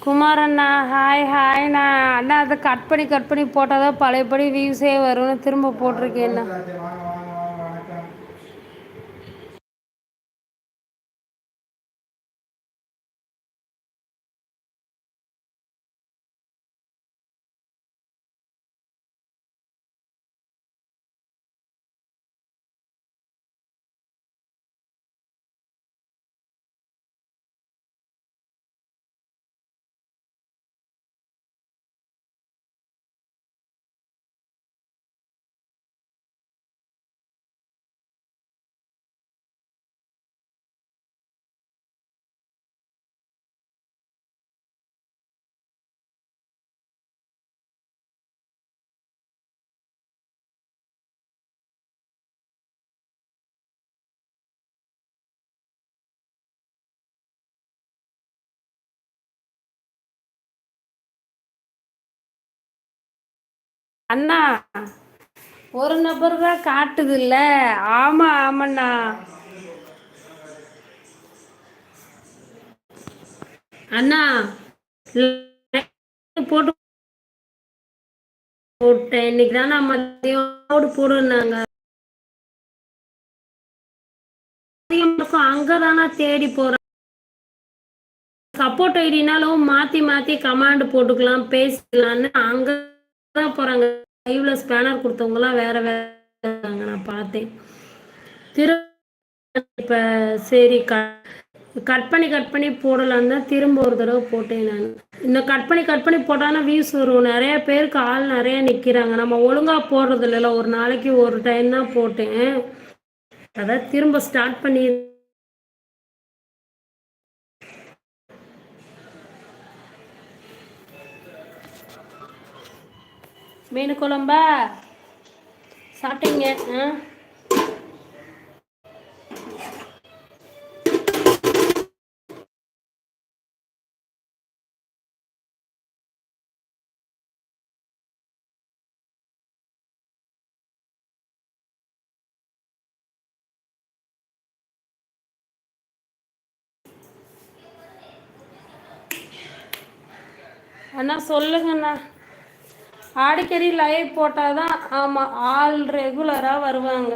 குமார் அண்ணா hi ஹாய்ண்ணா அண்ணா அதை cut பண்ணி cut பண்ணி போட்டால் தான் பழையபடி வியூஸே வரும்னு திரும்ப போட்டிருக்கேன் அண்ணா ஒரு நபர் தான் காட்டுது இல்ல ஆமா ஆமாண்ணா. அண்ணா போட்டு போட்டேன். இன்னைக்கு தான் நான் மதியம் போடுனாங்க அங்கதானா தேடி போறேன். சப்போர்ட் ஐடினாலும் மாத்தி மாத்தி கமாண்ட் போட்டுக்கலாம் பேசிக்கலாம்னு அங்க தான் போறாங்க. லைவ்ல ஸ்பேனர் கொடுத்தவங்கலாம் வேற வேற நான் பார்த்தேன். திரு இப்ப சரி கட் பண்ணி கட் பண்ணி போடலான்னு தான் திரும்ப ஒரு தடவை போட்டேன் நான். இந்த கட் பண்ணி கட் பண்ணி போட்டானா வியூஸ் வரும். நிறைய பேருக்கு ஆள் நிறைய நிக்கிறாங்க. நம்ம ஒழுங்கா போடுறது இல்லைல்ல. ஒரு நாளைக்கு ஒரு டைம் தான் போட்டேன். அதான் திரும்ப ஸ்டார்ட் பண்ணி மீன் குழம்பா சாப்பிட்டீங்க ஆ? அண்ணா சொல்லுங்கண்ணா. அடிக்கடி லைவ் போட்டால் தான் ஆமாம் ஆள் ரெகுலராக வருவாங்க.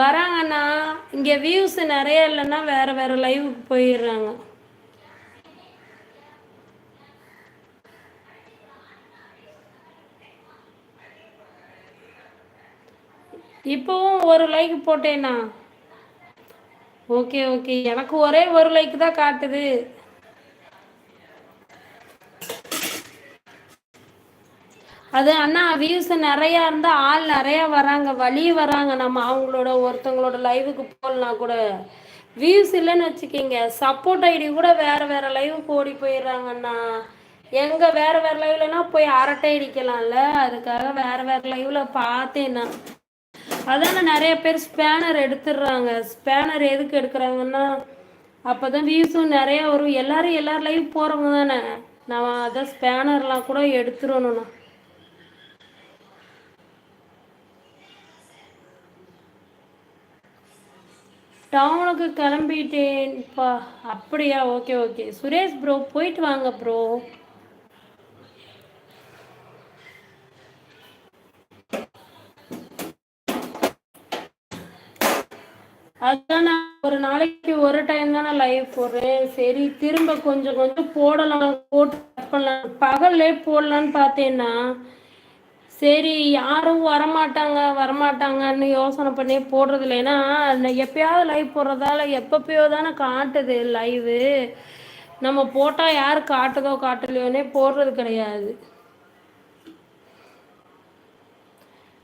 வராங்கண்ணா இங்கே வியூஸ் நிறைய இல்லைன்னா வேறு வேறு லைவுக்கு போயிடுறாங்க. இப்போவும் ஒரு லைக் போட்டேண்ணா ஓகே ஓகே எனக்கு ஒரே ஒரு லைக் தான் காட்டுது. அது அண்ணா வியூஸ் நிறையா இருந்தால் ஆள் நிறையா வராங்க வழி வராங்க. நம்ம அவங்களோட ஒருத்தவங்களோட லைவுக்கு போகலனா கூட. வியூஸ் இல்லைன்னு வச்சுக்கிங்க. சப்போர்ட் ஐடி கூட வேற வேற லைவுக்கு ஓடி போயிடுறாங்கண்ணா எங்க வேற வேற லைவ்லனா போய் அரட்டை அடிக்கலாம்ல. அதுக்காக வேற வேற லைவ்ல பார்த்தேன்னா அதான நிறைய பேர் ஸ்பேனர் எடுத்துடுறாங்க. ஸ்பேனர் எதுக்கு எடுக்கிறாங்கன்னா அப்போதான் வியூஸும் நிறைய வரும். எல்லாரும் எல்லாரும் லைவ் போகிறவங்க தானே. நான் அதான் ஸ்பேனர்லாம் கூட எடுத்துடணும்ண்ணா டவுனுக்கு கிளம்பிட்டேன்ப்பா அப்படியா? Okay okay. சுரேஷ் ப்ரோ போயிட்டு வாங்க ப்ரோ அதான் நான் ஒரு நாளைக்கு ஒரு டைம் தானே லைவ் போடுறேன். சரி திரும்ப கொஞ்சம் கொஞ்சம் போடலாம். போட்டு பண்ணலாம் பகல்லே போடலான்னு பார்த்தேன்னா சரி யாரும் வரமாட்டாங்க வரமாட்டாங்கன்னு யோசனை பண்ணி போடுறது இல்லைன்னா எப்பயாவது லைவ் போடுறதால எப்பப்பயோ தானே காட்டுது லைவு நம்ம போட்டால் யார் காட்டுதோ காட்டலையோனே போடுறது கிடையாது.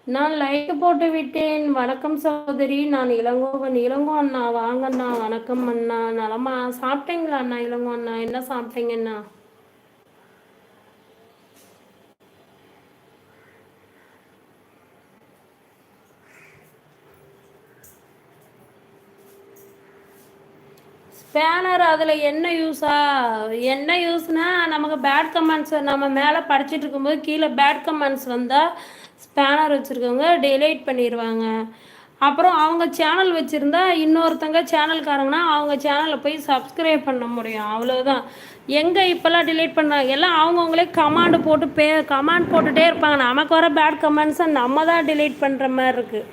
நான் லைக் போட்டு விட்டேன். வணக்கம் சகோதரி. நான் இளங்கோவன். இளங்கோ அண்ணா வாங்கண்ணா. வணக்கம் அண்ணா. நலமா சாப்பிட்டீங்களா அண்ணா இளங்கோ அண்ணா? என்ன சாப்பிட்டீங்கண்ணா ஸ்பேனர் அதில் என்ன யூஸா என்ன யூஸ்னா நமக்கு பேட் கமெண்ட்ஸ் நம்ம மேலே படிச்சுட்டு இருக்கும்போது கீழே பேட் கமெண்ட்ஸ் வந்தால் ஸ்பேனர் வச்சுருக்கவங்க டெலைட் பண்ணிடுவாங்க அப்புறம் அவங்க சேனல் வச்சுருந்தா இன்னொருத்தங்க சேனல்காரங்கன்னா அவங்க சேனலில் போய் சப்ஸ்கிரைப் பண்ண முடியும். அவ்வளோதான் எங்கே இப்போல்லாம் டிலீட் பண்ணாங்க எல்லாம் அவங்கவுங்களே கமாண்டு போட்டு பே கமாண்ட் போட்டுகிட்டே இருப்பாங்க. நமக்கு வர பேட் கமெண்ட்ஸை நம்ம தான் டிலீட் பண்ணுற மாதிரி இருக்குது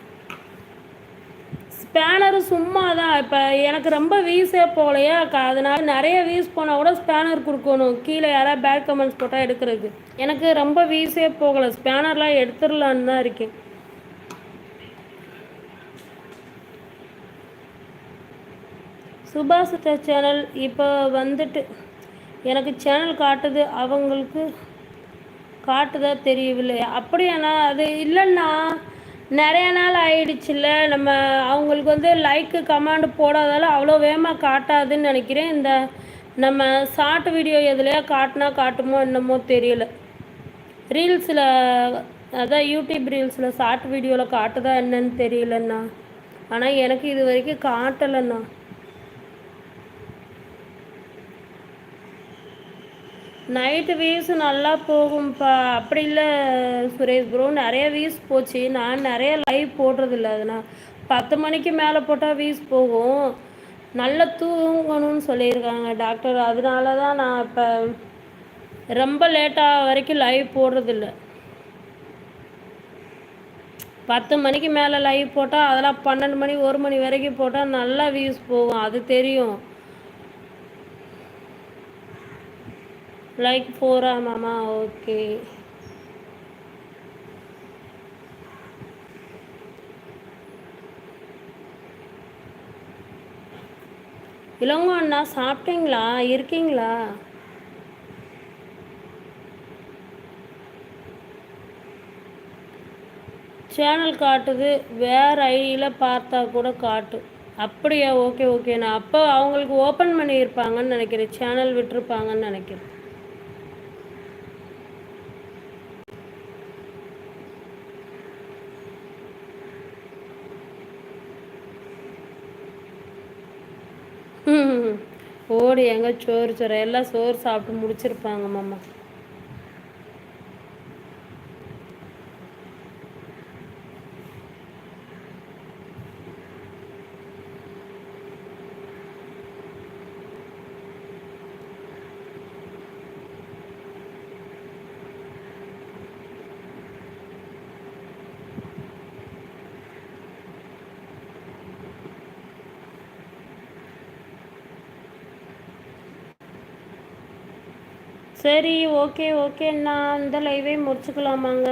ஸ்பேனர் சும்மா தான் இப்போ எனக்கு ரொம்ப வியூஸே போகலையா அதனால நிறைய வியூஸ் போனால் கூட ஸ்பேனர் கொடுக்கணும் கீழே யாராவது பேட் கமெண்ட்ஸ் போட்டால் எடுக்கிறதுக்கு. எனக்கு ரொம்ப வியூஸே போகலை. ஸ்பேனர்லாம் எடுத்துடலான்னு தான் இருக்கேன். சுபாஷிதா சேனல் இப்போ வந்துட்டு எனக்கு சேனல் காட்டுது. அவங்களுக்கு காட்டுதா தெரியவில்லை. அப்படியாண்ணா அது இல்லைன்னா நிறைய நாள் ஆயிடுச்சுல்ல நம்ம அவங்களுக்கு வந்து லைக்கு கமாண்டு போடாதால அவ்வளோ வேகமாக காட்டாதுன்னு நினைக்கிறேன். இந்த நம்ம ஷார்ட் வீடியோ எதுலையா காட்டினா காட்டுமோ என்னமோ தெரியல. ரீல்ஸில் அதான் யூடியூப் ரீல்ஸில் ஷார்ட் வீடியோவில் காட்டுதா என்னன்னு தெரியலண்ணா. ஆனால் எனக்கு இது வரைக்கும் காட்டலைண்ணா. நைட்டு வியூஸ் நல்லா போகும்ப்பா அப்படி இல்லை சுரேஷ் ப்ரோ நிறைய வியூஸ் போச்சு. நான் நிறைய லைவ் போடுறதில்ல. அதனால் பத்து மணிக்கு மேலே போட்டால் வியூஸ் போகும். நல்லா தூங்கணும்னு சொல்லியிருக்காங்க டாக்டர் அதனால தான் நான் இப்போ ரொம்ப லேட்டாக வரைக்கும் லைவ் போடுறதில்ல. பத்து மணிக்கு மேலே லைவ் போட்டால் அதெல்லாம் பன்னெண்டு மணி ஒரு மணி வரைக்கும் போட்டால் நல்லா வியூஸ் போகும். அது தெரியும். லைக் ஃபோரா மாமா ஓகே இளவங்க அண்ணா சாப்பிட்டீங்களா? இருக்கீங்களா? சேனல் காட்டுது. வேறு ஐடியில் பார்த்தா கூட காட்டும் அப்படியா? ஓகே ஓகேண்ணா அப்போ அவங்களுக்கு ஓப்பன் பண்ணியிருப்பாங்கன்னு நினைக்கிறேன். சேனல் விட்டுருப்பாங்கன்னு நினைக்கிறேன் ம். ஓடி எங்க சோறு சோறு. எல்லாம் சோறு சாப்பிட்டு முடிச்சிருப்பாங்க மாமா. சரி ஓகே ஓகேண்ணா இந்த லைவே முடிச்சுக்கலாமாங்க?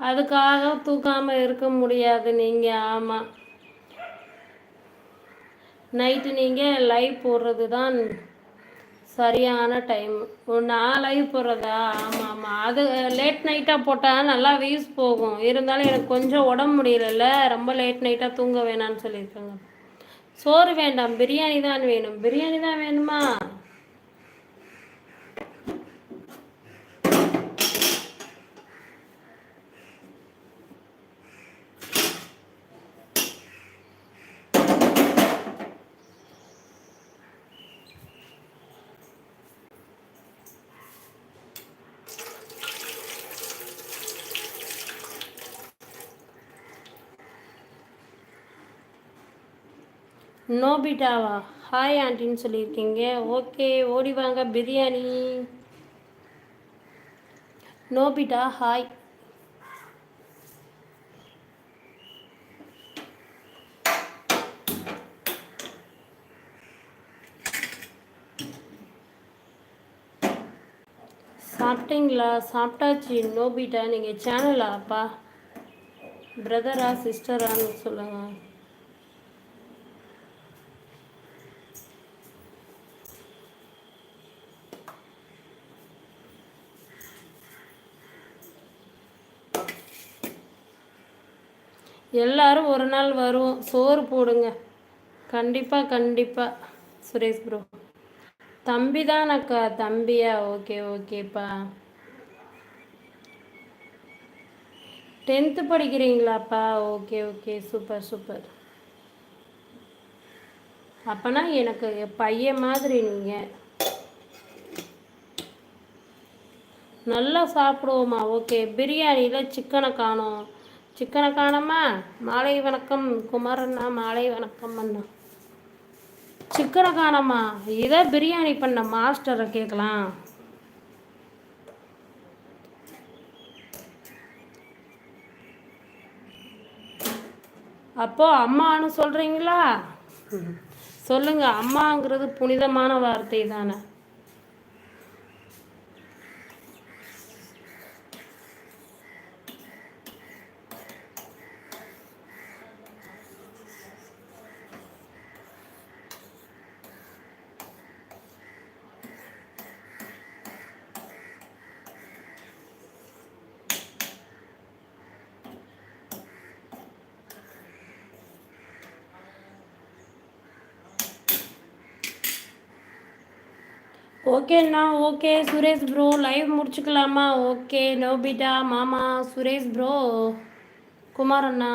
அதுக்காக தூக்காமல் இருக்க முடியாது நீங்கள் ஆமாம் நைட்டு நீங்கள் லைவ் போடுறது தான் சரியான டைம் நான் லைவ் போடுறதா? ஆமாம் ஆமாம் அது லேட் நைட்டாக போட்டால் நல்லா வியூஸ் போகும். இருந்தாலும் எனக்கு கொஞ்சம் உடம்பு முடியலல்ல. ரொம்ப லேட் நைட்டாக தூங்க வேணாம்னு சொல்லியிருக்காங்க. சோறு வேண்டாம். பிரியாணி தான் வேணும். பிரியாணி தான் வேணுமா? நோபிட்டாவா ஹாய் ஆண்டின்னு சொல்லியிருக்கீங்க. ஓகே ஓடி வாங்க பிரியாணி. நோபிட்டா ஹாய் சாப்பிட்டீங்களா? சாப்பிட்டாச்சு நோபிட்டா நீங்கள் சேனலா அப்பா. பிரதரா சிஸ்டரான்னு சொல்லுங்கள் எல்லாரும் ஒரு நாள் வருவோம். சோறு போடுங்க. கண்டிப்பாக கண்டிப்பாக சுரேஷ் ப்ரோ தம்பி தானக்கா தம்பியா? ஓகே ஓகேப்பா. Tenth படிக்கிறீங்களாப்பா? Okay okay. Super super. அப்போனா எனக்கு பையன் மாதிரி நீங்கள் நல்லா சாப்பிடுவோம்மா. ஓகே. பிரியாணியில் சிக்கனை காணும். சிக்கனை காணம்மா மாலை வணக்கம் குமாரண்ணா மாலை வணக்கம் அண்ணா. சிக்கனை காணம்மா இதை பிரியாணி பண்ண மாஸ்டரை கேட்கலாம். அப்போ அம்மான்னு சொல்கிறீங்களா சொல்லுங்க அம்மாங்கிறது புனிதமான வார்த்தை தானே ஓகேண்ணா ஓகே சுரேஷ் ப்ரோ லைவ் முடிச்சுக்கலாமா? ஓகே நோபிதா மாமா சுரேஷ் ப்ரோ குமார் அண்ணா.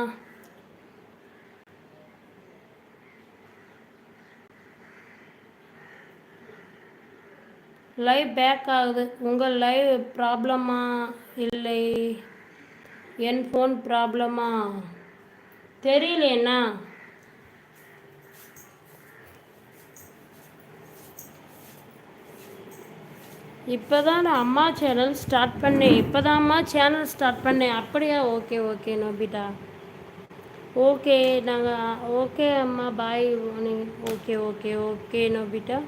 லைவ் பேக் ஆகுது. உங்கள் லைவ் ப்ராப்ளமா இல்லை. என் ஃபோன் ப்ராப்ளமா தெரியலேண்ணா இப்போ தான் நான் அம்மா சேனல் ஸ்டார்ட் பண்ணேன். இப்போ தான் அம்மா சேனல் ஸ்டார்ட் பண்ணேன். அப்படியா? ஓகே ஓகே நோபிட்டா ஓகே நாங்கள் ஓகே அம்மா bye okay okay okay Nobita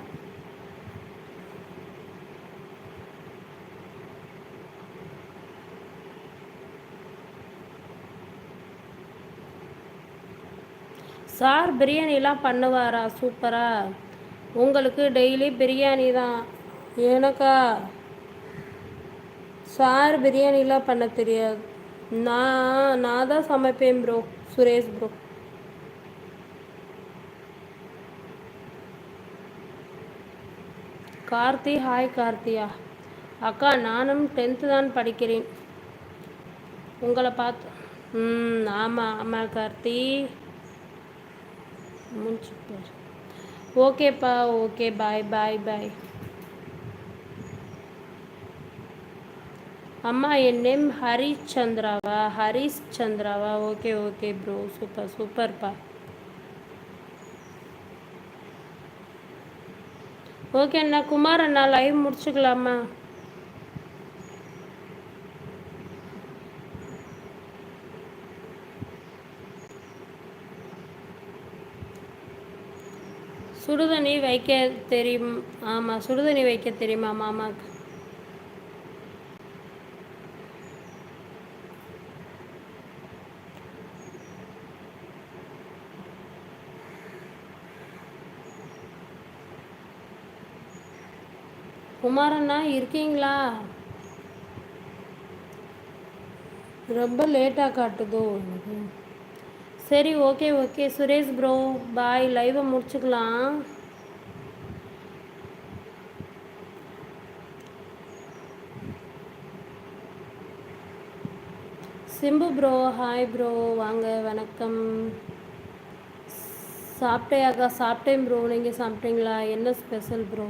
sir பிரியாணிலாம் பண்ணுவாரா? சூப்பரா. உங்களுக்கு டெய்லி பிரியாணி தான். எனக்கா? சார் பிரியாணிலாம் பண்ண தெரியாது. நான் நான் தான் சமைப்பேன் bro Suresh bro Karthi hi கார்த்தியா. அக்கா நானும் டென்த்து தான் படிக்கிறேன். உங்களை பார்த்து ம் ஆமாம் ஆமாம் கார்த்தி. முடிச்சு ஓகேப்பா ஓகே பாய் பாய் பாய் அம்மா என் நேம் ஹரிஷ் சந்திராவா ஹரிஷ் சந்திராவா ஓகே ஓகே ப்ரோ சூப்பர் சூப்பர்ப்பா. ஓகே அண்ணா குமார் அண்ணா லைவ் முடிச்சுக்கலாமா? சுடுதண்ணி வைக்க தெரியும். ஆமாம் சுடுதண்ணி வைக்க தெரியுமா மாமாக்கு? குமாரண்ணா இருக்கீங்களா? ரொம்ப லேட்டாக காட்டுதோ சரி okay okay. Suresh bro bye. லைவை முடிச்சுக்கலாம். Simbu bro hi bro. வாங்க வணக்கம். சாப்பிட்டேயாக்கா? சாப்பிட்டேன் ப்ரோ. நீங்கள் சாப்பிட்டீங்களா? என்ன special bro?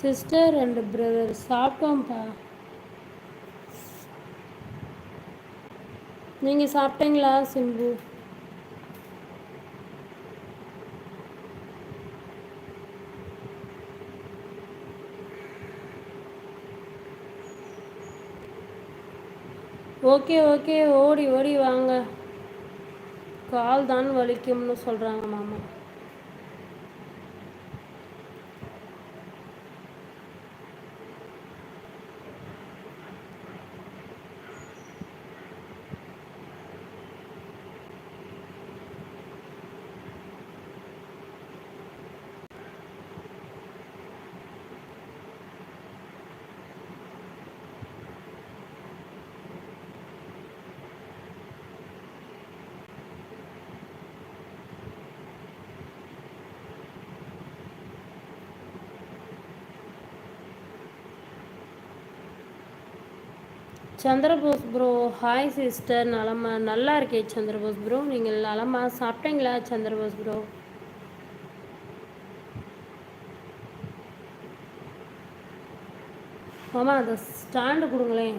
Sister and brother சாப்பிட்டோம்ப்பா நீங்கள் சாப்பிட்டீங்களா சிம்பு? ஓகே ஓகே ஓடி ஓடி வாங்க. கால் தான் வலிக்கும்னு சொல்கிறாங்க மாமா. சந்திரபோஸ் ப்ரோ ஹாய் சிஸ்டர் நலமா நல்லா இருக்கே சந்திரபோஸ் ப்ரோ நீங்கள் நலமா சாப்பிட்டீங்களா சந்திரபோஸ் ப்ரோ மாமா அந்த ஸ்டாண்டு கொடுங்களேன்.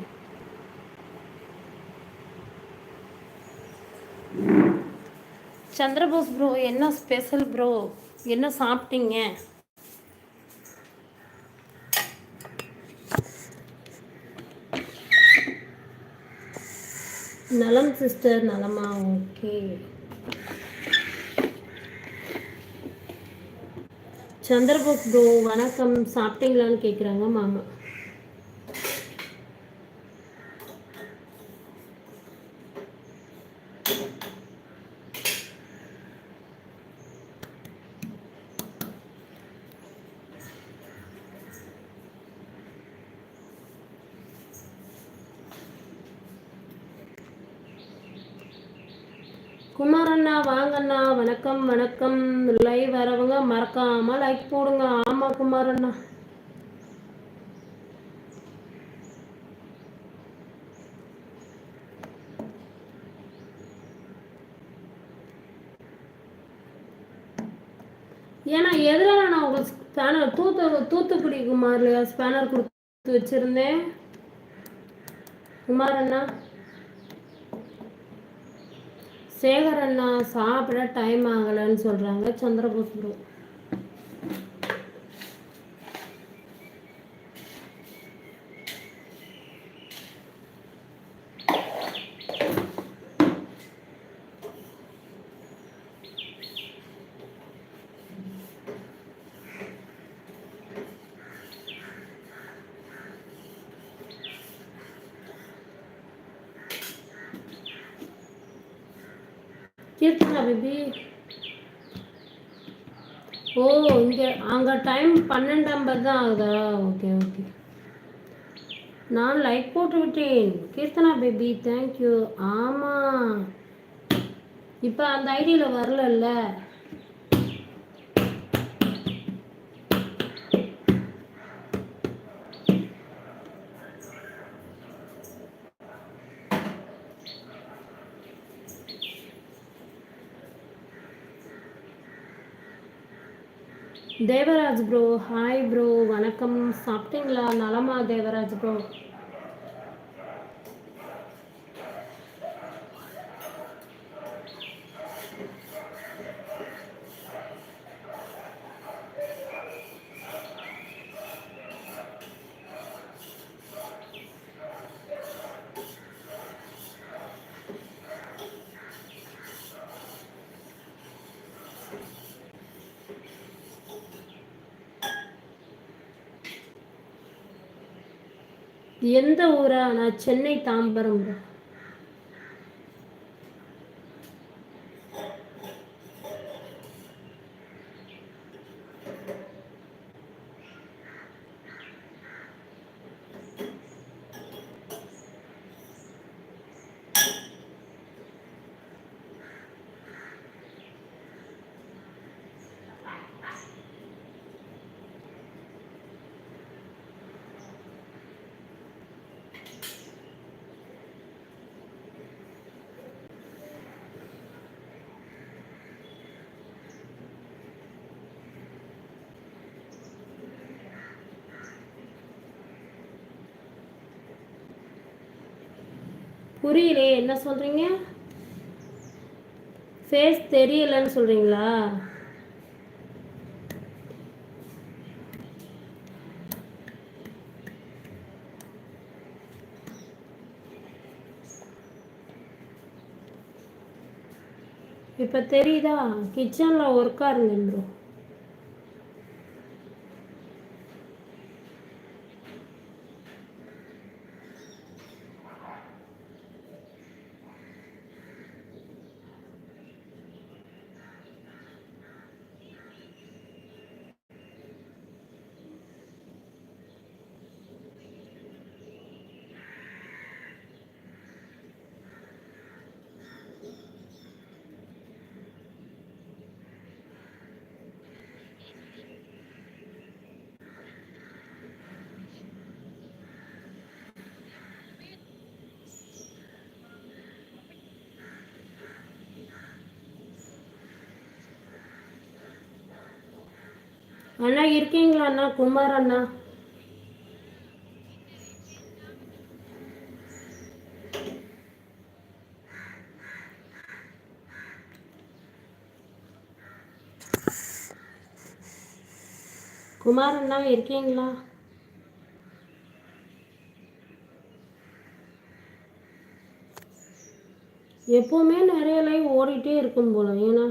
சந்திரபோஸ் ப்ரோ என்ன ஸ்பெஷல் ப்ரோ என்ன சாப்பிட்டீங்க? நலம் சிஸ்டர். நலமா? ஓகே. சந்திரபோக் ப்ரோ வணக்கம். சாப்பிட்டீங்களான்னு கேட்குறாங்க மாமா குமாரண்ணா வாங்கண்ணா வணக்கம் வணக்கம். லைவ் வரவங்க மறக்காம லைக் போடுங்க. ஆமா குமாரண்ணா ஏன்னா எதிரால நான் உங்களுக்கு ஸ்பேனர் தூத்து தூத்துக்குடி குமார்லையா ஸ்பேனர் கொடுத்து வச்சிருந்தேன்? குமாரண்ணா சேகர் அண்ணா சாப்பிட டைம் ஆகலைன்னு சொல்கிறாங்க சந்திரபோஸ் ப்ரோ கீர்த்தனா ஓ இங்கே அங்கே டைம் பன்னெண்டு ஐம்பது தான் ஆகுதா? ஓகே ஓகே நான் லைக் போட்டு விட்டேன். கீர்த்தனா பேபி தேங்க்யூ ஆமாம் இப்போ அந்த ஐடியில் வரலல்ல தேவராஜ் ப்ரோ ஹாய் ப்ரோ வணக்கம். சாப்பிட்டீங்களா? நலமா தேவராஜ் ப்ரோ எந்த ஊரா? நான் சென்னை தாம்பரம். புரியலையே என்ன சொல்கிறீங்க ஃபேஸ் தெரியலன்னு சொல்கிறீங்களா இப்போ தெரியுதா? கிச்சனில் ஒர்க்காக இருந்தேன் அண்ணா இருக்கீங்களா அண்ணா? குமார் அண்ணா. குமார் அண்ணா இருக்கீங்களா? எப்போவுமே நிறைய லைவ் ஓடிட்டே இருக்கும் போல ஏன்னா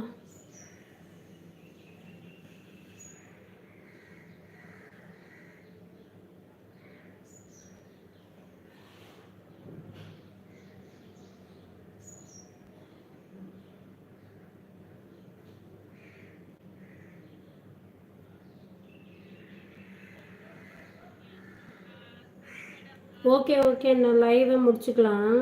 ஓகே ஓகே நான் லைவை முடிச்சுக்கலாம்.